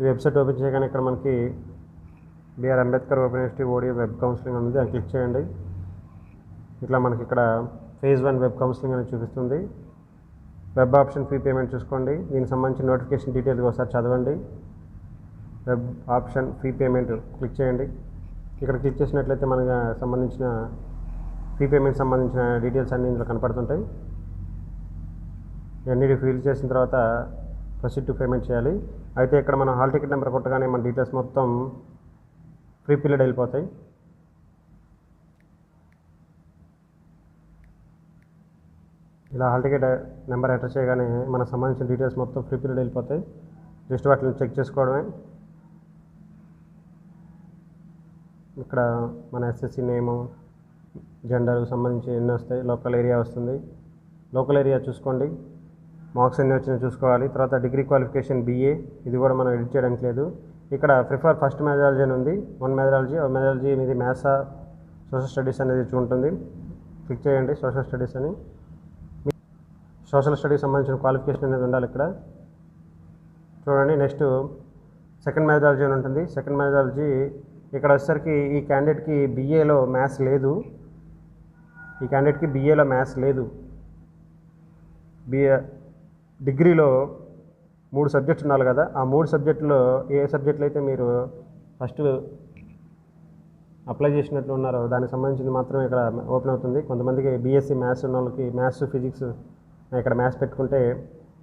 ఈ website open చేయగానే ఇక్కడ మనకి BR Ambedkar open university OD web counselling ఉంది దాన్ని క్లిక్ చేయండి. ఇట్లా మనకి ఇక్కడ ఫేజ్ వన్ వెబ్ కౌన్సిలింగ్ అనేది చూపిస్తుంది. వెబ్ ఆప్షన్ ఫీ పేమెంట్ చూసుకోండి. దీనికి సంబంధించిన నోటిఫికేషన్ డీటెయిల్స్ ఒకసారి చదవండి. Web option fee payment click చేయండి. ఇక్కడ క్లిక్ చేసినట్లయితే మనకు సంబంధించిన ఫీ పేమెంట్ సంబంధించిన డీటెయిల్స్ అన్నీ ఇందులో కనపడుతుంటాయి. ఇవన్నీ ఫిల్ చేసిన తర్వాత ప్రొసీడ్ టు పేమెంట్ చేయాలి. అయితే ఇక్కడ మనం హాల్ టికెట్ నెంబర్ కొట్టగానే మన డీటెయిల్స్ మొత్తం ఫ్రీ పీరియడ్ వెళ్ళిపోతాయి ఇలా హాల్ టికెట్ నెంబర్ ఎంటర్ చేయగానే మనకు సంబంధించిన డీటెయిల్స్ మొత్తం ఫ్రీ పీరియడ్ వెళ్ళిపోతాయి జస్ట్ వాటిని చెక్ చేసుకోవడమే. ఇక్కడ మన ఎస్ఎస్సి నేము జెండర్ సంబంధించి ఎన్ని వస్తాయి లోకల్ ఏరియా వస్తుంది. లోకల్ ఏరియా చూసుకోండి. మార్క్స్ ఎన్ని వచ్చినా చూసుకోవాలి. తర్వాత డిగ్రీ క్వాలిఫికేషన్ బీఏ ఇది కూడా మనం ఎడిట్ చేయడానికి లేదు. ఇక్కడ ప్రిఫర్ ఫస్ట్ మెథడాలజీ అని ఉంది. వన్ మెథడాలజీ మెథడాలజీ మీది మ్యాథ్సా సోషల్ స్టడీస్ అనేది ఉంటుంది. క్లిక్ చేయండి సోషల్ స్టడీస్ అని. సోషల్ స్టడీస్ సంబంధించిన క్వాలిఫికేషన్ అనేది ఉండాలి ఇక్కడ. చూడండి నెక్స్ట్ సెకండ్ మెథడాలజీ అని ఉంటుంది. సెకండ్ మెథడాలజీ ఇక్కడ వచ్చేసరికి ఈ క్యాండిడేట్కి బీఏలో మ్యాథ్స్ లేదు. ఈ క్యాండిడేట్కి బీఏలో మ్యాథ్స్ లేదు. బిఏ డిగ్రీలో మూడు సబ్జెక్ట్స్ ఉన్నారు కదా. ఆ మూడు సబ్జెక్టులో ఏ సబ్జెక్టులు అయితే మీరు ఫస్ట్ అప్లై చేసినట్లు ఉన్నారో దానికి సంబంధించింది మాత్రమే ఇక్కడ ఓపెన్ అవుతుంది. కొంతమందికి బీఎస్సీ మ్యాథ్స్ ఉన్న వాళ్ళకి మ్యాథ్స్ ఫిజిక్స్ ఇక్కడ మ్యాథ్స్ పెట్టుకుంటే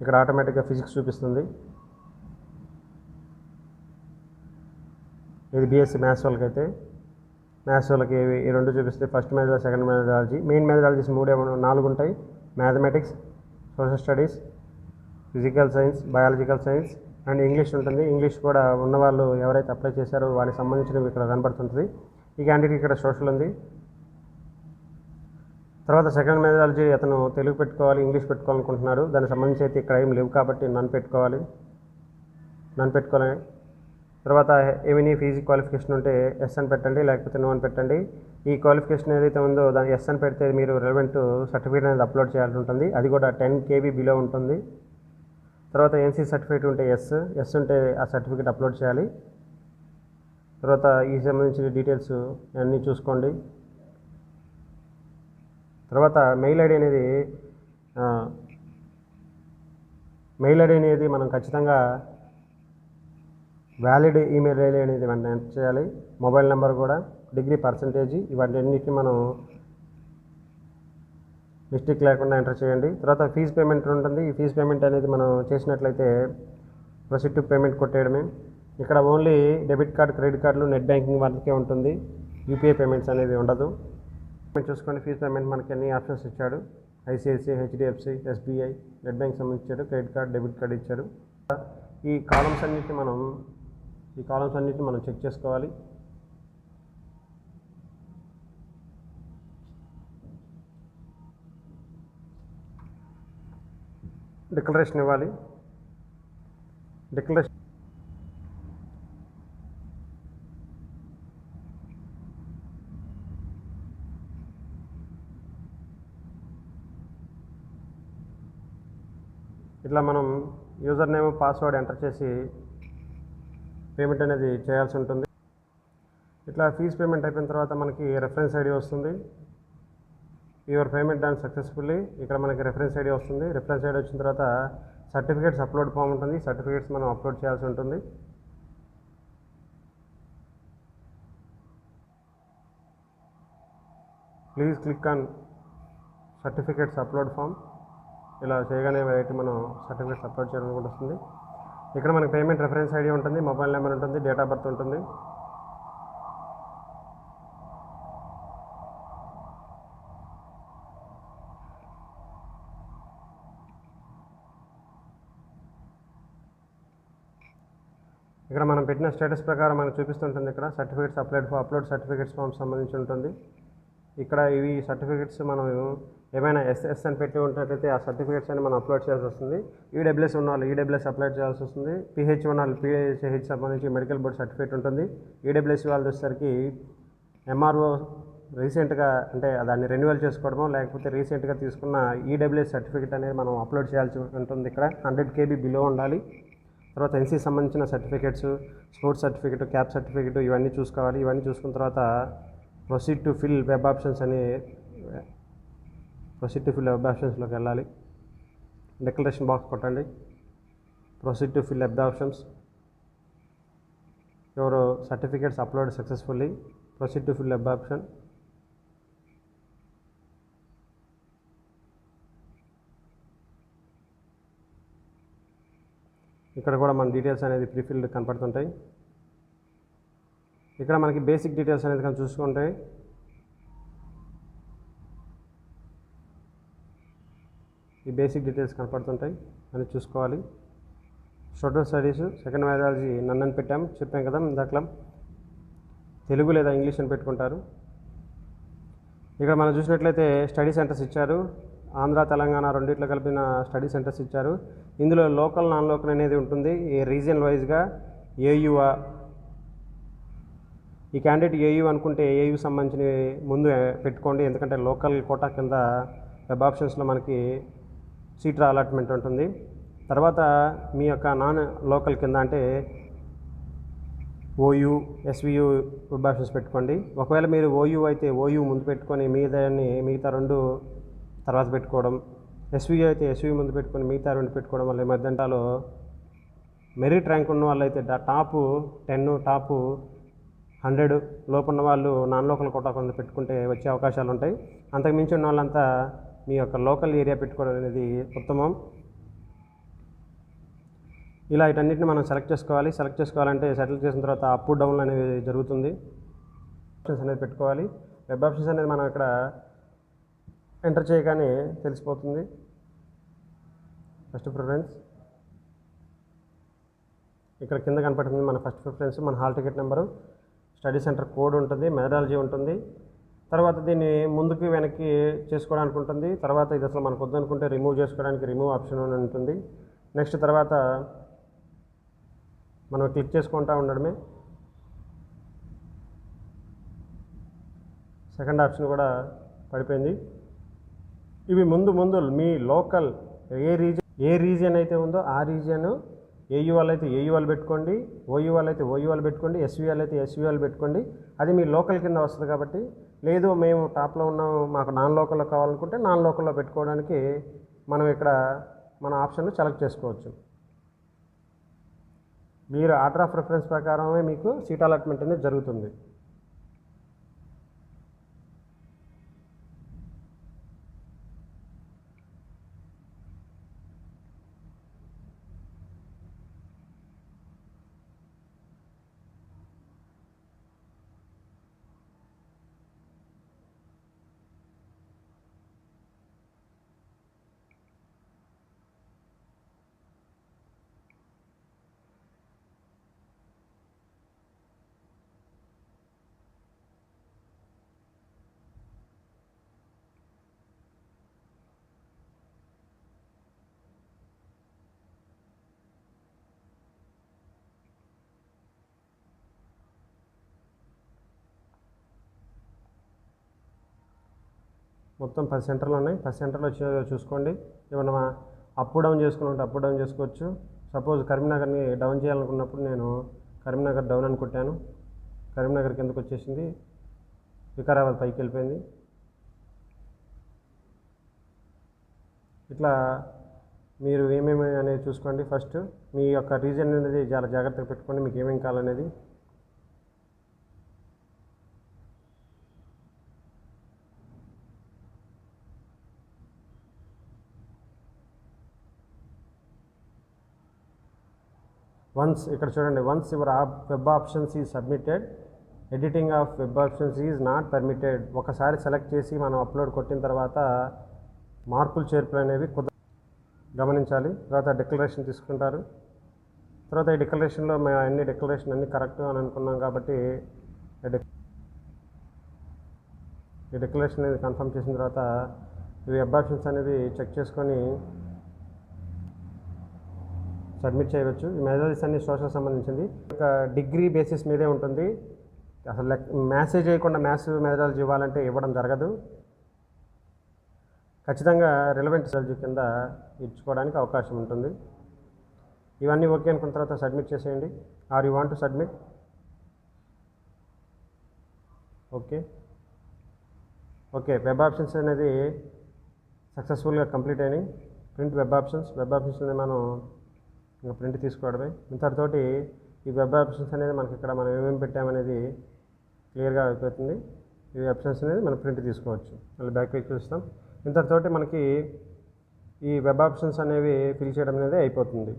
ఇక్కడ ఆటోమేటిక్గా ఫిజిక్స్ చూపిస్తుంది. ఇది బీఎస్సీ మ్యాథ్స్ వాళ్ళకైతే. మ్యాథ్స్ వాళ్ళకి ఈ రెండు చూపిస్తే first methodology second methodology main methodologies మూడే నాలుగు ఉంటాయి. Mathematics social studies physical science biological science and English ఉంటుంది. ఇంగ్లీష్ కూడా ఉన్నవాళ్ళు ఎవరైతే అప్లై చేశారో వారికి సంబంధించినవి ఇక్కడ కనబడుతుంటుంది. ఈ క్యాండిడేట్ ఇక్కడ సోషల్ ఉంది. తర్వాత సెకండ్ మెథడాలజీ అతను తెలుగు పెట్టుకోవాలి ఇంగ్లీష్ పెట్టుకోవాలనుకుంటున్నాడు. దానికి సంబంధించి అయితే ఇక్కడ ఏం లేవు కాబట్టి నన్ను పెట్టుకోవాలి. నన్ను పెట్టుకోవాలి తర్వాత ఏమైనా ఫీజు క్వాలిఫికేషన్ ఉంటే ఎస్ అని పెట్టండి లేకపోతే నో అని పెట్టండి. ఈ క్వాలిఫికేషన్ ఏదైతే ఉందో దాని ఎస్ అని పెడితే మీరు రెలవెంట్ సర్టిఫికేట్ అనేది అప్లోడ్ చేయాల్సి ఉంటుంది. అది కూడా టెన్ కేబీ బిలో ఉంటుంది. తర్వాత ఎన్సీ సర్టిఫికేట్ ఉంటే ఎస్ ఎస్ ఉంటే ఆ సర్టిఫికేట్ అప్లోడ్ చేయాలి. తర్వాత ఈ సంబంధించిన డీటెయిల్స్ అన్నీ చూసుకోండి. తర్వాత మెయిల్ ఐడి అనేది మెయిల్ ఐడి అనేది మనం ఖచ్చితంగా వ్యాలిడ్ ఈమెయిల్ ఐడి అనేది మనం ఎంటర్ చేయాలి. మొబైల్ నెంబర్ కూడా డిగ్రీ పర్సంటేజ్ ఇవన్నీ మనం మిస్టేక్ లేకుండా ఎంటర్ చేయండి. తర్వాత ఫీజు పేమెంట్ ఉంటుంది. ఈ ఫీజు పేమెంట్ అనేది మనం చేసినట్లయితే ప్రొసీడ్ టు పేమెంట్ కొట్టేయడమే. ఇక్కడ ఓన్లీ డెబిట్ కార్డ్ క్రెడిట్ కార్డులు నెట్ బ్యాంకింగ్ వరకే ఉంటుంది. యూపీఐ పేమెంట్స్ అనేది ఉండదు. చూసుకోండి. ఫీజు పేమెంట్ మనకి అన్ని ఆప్షన్స్ ఇచ్చాడు. ICICI HDFC SBI net bank సంబంధించాడు credit card debit card ఇచ్చాడు. ఈ కాలమ్స్ అన్నిటిని మనం ఈ కాలమ్స్ అన్నిటిని మనం చెక్ చేసుకోవాలి. డిక్లరేషన్ ఇవ్వాలి. డిక్లరేషన్ ఇట్లా మనం యూజర్ నేమ్ పాస్వర్డ్ ఎంటర్ చేసి పేమెంట్ అనేది చేయాల్సి ఉంటుంది. ఇట్లా ఫీజ్ పేమెంట్ అయిపోయిన తర్వాత మనకి రెఫరెన్స్ ఐడి వస్తుంది. Your payment done successfully. ఇక్కడ మనకి రెఫరెన్స్ ఐడి వస్తుంది. రెఫరెన్స్ ఐడి వచ్చిన తర్వాత సర్టిఫికేట్స్ అప్లోడ్ ఫామ్ ఉంటుంది. సర్టిఫికేట్స్ మనం అప్లోడ్ చేయాల్సి ఉంటుంది. Please click on certificates upload form ఇలా చేయగానే అయితే మనం సర్టిఫికేట్స్ అప్లోడ్ చేయడం వస్తుంది ఇక్కడ మనకి పేమెంట్ రెఫరెన్స్ ఐడి ఉంటుంది. మొబైల్ నెంబర్ ఉంటుంది. డేట్ ఆఫ్ బర్త్ ఉంటుంది. ఇక్కడ మనం పెట్టిన స్టేటస్ ప్రకారం మనకు చూపిస్తుంటుంది ఇక్కడ certificates upload upload certificates form సంబంధించి ఉంటుంది. ఇక్కడ ఇవి సర్టిఫికేట్స్ మనం ఏమైనా ఎస్ఎస్ అని పెట్టి ఉన్నట్లయితే ఆ సర్టిఫికేట్స్ అని మనం అప్లోడ్ చేయాల్సి వస్తుంది. ఈడబ్ల్యూఎస్ ఉన్న వాళ్ళు ఈడబ్ల్యూఎస్ అప్లై చేయాల్సి వస్తుంది. పిహెచ్ ఉన్న వాళ్ళు పిహెచ్ సంబంధించి మెడికల్ బోర్డ్ సర్టిఫికేట్ ఉంటుంది. ఈడబ్ల్యూఎస్ వాళ్ళు వచ్చేసరికి ఎంఆర్ఓ రీసెంట్గా అంటే దాన్ని రెన్యువల్ చేసుకోవడమో లేకపోతే రీసెంట్గా తీసుకున్న ఈడబ్ల్యూఎస్ సర్టిఫికేట్ అనేది మనం అప్లోడ్ చేయాల్సి ఉంటుంది ఇక్కడ. హండ్రెడ్ కేబీ బిలో ఉండాలి. తర్వాత ఎల్సీ సంబంధించిన certificates sports certificate cap certificate ఇవన్నీ చూసుకోవాలి. ఇవన్నీ చూసుకున్న తర్వాత proceed to fill web options అని ప్రొసీడ్ టు ఫిల్ వెబ్ ఆప్షన్స్లోకి వెళ్ళాలి. డిక్లరేషన్ బాక్స్ కొట్టండి. Proceed to fill web options your certificates upload successfully proceed to fill web option ఇక్కడ కూడా మన డీటెయిల్స్ అనేది ప్రీఫిల్డ్ కనపడుతుంటాయి. ఇక్కడ మనకి బేసిక్ డీటెయిల్స్ అనేది కానీ చూసుకుంటే ఈ బేసిక్ డీటెయిల్స్ కనపడుతుంటాయి అని చూసుకోవాలి. సోషల్ స్టడీస్ సెకండ్ మ్యాథాలజీ నన్నని పెట్టాం. చెప్పాం కదా ఇందాకలా తెలుగు లేదా ఇంగ్లీష్ అని పెట్టుకుంటారు. ఇక్కడ మనం చూసినట్లయితే స్టడీ సెంటర్స్ ఇచ్చారు. ఆంధ్ర తెలంగాణ రెండిట్లో కలిపిన స్టడీ సెంటర్స్ ఇచ్చారు. ఇందులో లోకల్ నాన్ లోకల్ అనేది ఉంటుంది. ఈ రీజియన్ వైజ్గా ఏయువా ఈ క్యాండిడేట్ ఏయు అనుకుంటే ఏయు సంబంధించిన ముందు పెట్టుకోండి. ఎందుకంటే లోకల్ కోటా కింద వెబ్ ఆప్షన్స్లో మనకి సీట్ అలాట్మెంట్ ఉంటుంది. తర్వాత మీ యొక్క నాన్ లోకల్ కింద అంటే ఓయూ ఎస్వియు వెబ్ ఆప్షన్స్ పెట్టుకోండి. ఒకవేళ మీరు ఓయూ అయితే ఓయూ ముందు పెట్టుకొని మిగతాన్ని మిగతా రెండు తర్వాత పెట్టుకోవడం ఎస్వీ అయితే ఎస్వి ముందు పెట్టుకొని మిగతా రెండు పెట్టుకోవడం వల్ల ఈ మధ్యంటాలో మెరిట్ ర్యాంక్ ఉన్న వాళ్ళు అయితే టాప్ టెన్ టాపు హండ్రెడ్ లోపు ఉన్న వాళ్ళు నాన్ లోకల్ కోటా కొంత పెట్టుకుంటే వచ్చే అవకాశాలు ఉంటాయి. అంతకు మించి ఉన్న వాళ్ళంతా మీ యొక్క లోకల్ ఏరియా పెట్టుకోవడం అనేది ఉత్తమం. ఇలా వీటన్నిటిని మనం సెలెక్ట్ చేసుకోవాలి. సెలెక్ట్ చేసుకోవాలంటే సెటిల్ చేసిన తర్వాత అప్ డౌన్ అనేది జరుగుతుంది. ఆప్షన్స్ అనేది పెట్టుకోవాలి. వెబ్ ఆప్షన్స్ అనేది మనం ఇక్కడ ఎంటర్ చేయగానే తెలిసిపోతుంది. ఫస్ట్ ప్రిఫరెన్స్ ఇక్కడ కింద కనపడుతుంది మన ఫస్ట్ ప్రిఫరెన్స్ మన hall ticket number study centre code ఉంటుంది మెథడాలజీ ఉంటుంది. తర్వాత దీన్ని ముందుకు వెనక్కి చేసుకోవడానికి ఉంటుంది. తర్వాత ఇది అసలు మనకు వద్దనుకుంటే రిమూవ్ చేసుకోవడానికి రిమూవ్ ఆప్షన్ అని ఉంటుంది. నెక్స్ట్ తర్వాత మనం క్లిక్ చేసుకుంటూ ఉండడమే. సెకండ్ ఆప్షన్ కూడా పడిపోయింది. ఇవి ముందు ముందు మీ లోకల్ ఏ రీజన్ ఏ రీజియన్ అయితే ఉందో ఆ రీజియన్ ఏయూ అయితే ఏయూ పెట్టుకోండి ఓయూ అయితే ఓయూ పెట్టుకోండి ఎస్వీ అయితే ఎస్వీ పెట్టుకోండి. అది మీ లోకల్ కింద వస్తుంది కాబట్టి లేదు మేము టాప్లో ఉన్నాం మాకు నాన్ లోకల్లో కావాలనుకుంటే నాన్ లోకల్లో పెట్టుకోవడానికి మనం ఇక్కడ మన ఆప్షన్ సెలెక్ట్ చేసుకోవచ్చు. మీరు ఆర్డర్ ఆఫ్ ప్రిఫరెన్స్ ప్రకారమే మీకు సీట్ అలాట్మెంట్ అనేది జరుగుతుంది. మొత్తం పది సెంటర్లు ఉన్నాయి. పది సెంటర్లు వచ్చి చూసుకోండి. ఏమన్నా అప్ డౌన్ చేసుకుని అప్ డౌన్ చేసుకోవచ్చు. సపోజ్ కరీంనగర్ని డౌన్ చేయాలనుకున్నప్పుడు నేను కరీంనగర్ డౌన్ అని కొట్టాను. కరీంనగర్ కిందకు వచ్చేసింది. వికారాబాద్ పైకి వెళ్ళిపోయింది. ఇట్లా మీరు ఏమేమి అనేది చూసుకోండి. ఫస్ట్ మీ యొక్క రీజన్ అనేది చాలా జాగ్రత్తగా పెట్టుకోండి. మీకు ఏమేమి కావాలనేది వన్స్ ఇక్కడ చూడండి once your web options is submitted editing of web options is not permitted ఒకసారి సెలెక్ట్ చేసి మనం అప్లోడ్ కొట్టిన తర్వాత మార్పులు చేర్పులు అనేవి కుద గమనించాలి. తర్వాత డిక్లరేషన్ తీసుకుంటారు. తర్వాత ఈ డిక్లరేషన్లో మేము అన్ని డిక్లరేషన్ అన్ని కరెక్ట్ అని అనుకున్నాం కాబట్టి ఈ ఈ డిక్లరేషన్ అనేది కన్ఫర్మ్ చేసిన తర్వాత ఈ వెబ్ ఆప్షన్స్ అనేది చెక్ చేసుకొని సబ్మిట్ చేయవచ్చు. ఈ మెథడ్స్ అన్ని సోషల్ సంబంధించింది. ఒక డిగ్రీ బేసిస్ మీదే ఉంటుంది. అసలు లెక్ మ్యాసేజ్ చేయకుండా మ్యాథ్స్ మెథడాలజీ ఇవ్వాలంటే ఇవ్వడం జరగదు. ఖచ్చితంగా రిలవెంట్ సబ్జెక్ట్ కింద ఇచ్చుకోవడానికి అవకాశం ఉంటుంది. ఇవన్నీ ఓకే అనుకున్న తర్వాత సబ్మిట్ చేసేయండి. Are you want to submit? Okay. Okay web options అనేది సక్సెస్ఫుల్గా కంప్లీట్ అయినాయి. Print web options. Web options అనేది మనం ఇంకా ప్రింట్ తీసుకోవడమే. ఇంతటితోటి ఈ వెబ్ ఆప్షన్స్ అనేది మనకి ఇక్కడ మనం ఏమేమి పెట్టామనేది క్లియర్గా అయిపోతుంది. ఈ ఆప్షన్స్ అనేది మనం ప్రింట్ తీసుకోవచ్చు. మళ్ళీ బ్యాక్ పేజ్ చూస్తాం. ఇంతటితోటి మనకి ఈ వెబ్ ఆప్షన్స్ అనేవి ఫిల్ చేయడం అనేది అయిపోతుంది.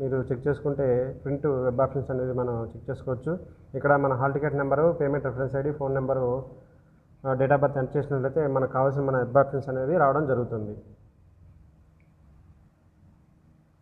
మీరు చెక్ చేసుకుంటే ప్రింట్ వెబ్ ఆప్షన్స్ అనేది మనం చెక్ చేసుకోవచ్చు. ఇక్కడ మన hall ticket number payment reference ID phone number date of birth enter చేసినట్లయితే మనకు కావాల్సిన మన వెబ్ ఆప్షన్స్ అనేది రావడం జరుగుతుంది.